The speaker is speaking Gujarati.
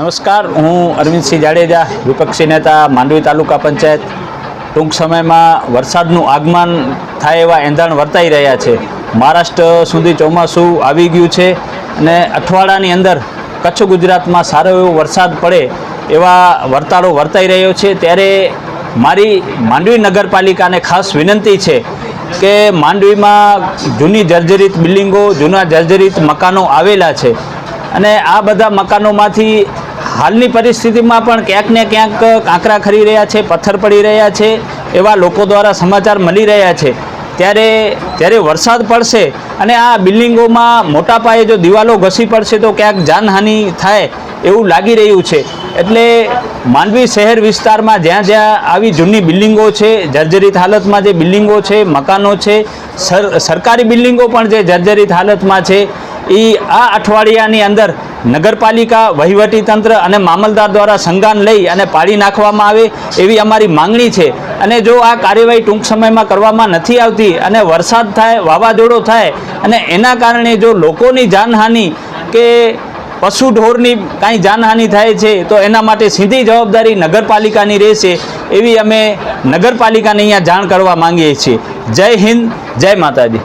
નમસ્કાર, હું અરવિંદસિંહ જાડેજા, વિપક્ષી નેતા, માંડવી તાલુકા પંચાયત. ટૂંક સમયમાં વરસાદનું આગમન થાય એવા એંધાણ વર્તાઈ રહ્યા છે. મહારાષ્ટ્ર સુધી ચોમાસું આવી ગયું છે અને અઠવાડાની અંદર કચ્છ ગુજરાતમાં સારો એવો વરસાદ પડે એવા વર્તારો વર્તાઈ રહ્યો છે. ત્યારે મારી માંડવી નગરપાલિકાને ખાસ વિનંતી છે કે માંડવીમાં જૂની જર્જરિત બિલ્ડિંગો, જૂના જર્જરિત મકાનો આવેલા છે. અને આ બધા મકાનોમાંથી હાલની પરિસ્થિતિમાં પણ ક્યાંક ને ક્યાંક કાંકરા ખરી રહ્યા છે, પથ્થર પડી રહ્યા છે, એવા લોકો દ્વારા સમાચાર મળી રહ્યા છે. ત્યારે જ્યારે વરસાદ પડશે અને આ બિલ્ડિંગોમાં મોટા પાયે જો દિવાલો ઘસી પડશે તો ક્યાંક જાનહાનિ થાય એવું લાગી રહ્યું છે. એટલે માંડવી શહેર વિસ્તારમાં જ્યાં જ્યાં આવી જૂની બિલ્ડિંગો છે, જર્જરિત હાલતમાં જે બિલ્ડિંગો છે, મકાનો છે, સર, સરકારી બિલ્ડિંગો પણ જે જર્જરિત હાલતમાં છે એ આ અઠવાડિયાની અંદર નગરપાલિકા વહીવટી તંત્ર અને મામલદાર દ્વારા સંગાન લઈ અને પાડી નાખવામાં આવે એવી અમારી માંગણી છે. અને જો આ કાર્યવાહી ટૂંક સમયમાં કરવામાં નથી આવતી અને વરસાદ થાય, વાવાઝોડો થાય અને એના કારણે જો લોકોની જાનહાનિ કે પશુ ઢોરની કાંઈ જાનહાનિ થાય છે, તો એના માટે સીધી જવાબદારી નગરપાલિકાની રહેશે એવી અમે નગરપાલિકાને અહીંયા જાણ કરવા માંગીએ છીએ. જય હિન્દ, જય માતાજી.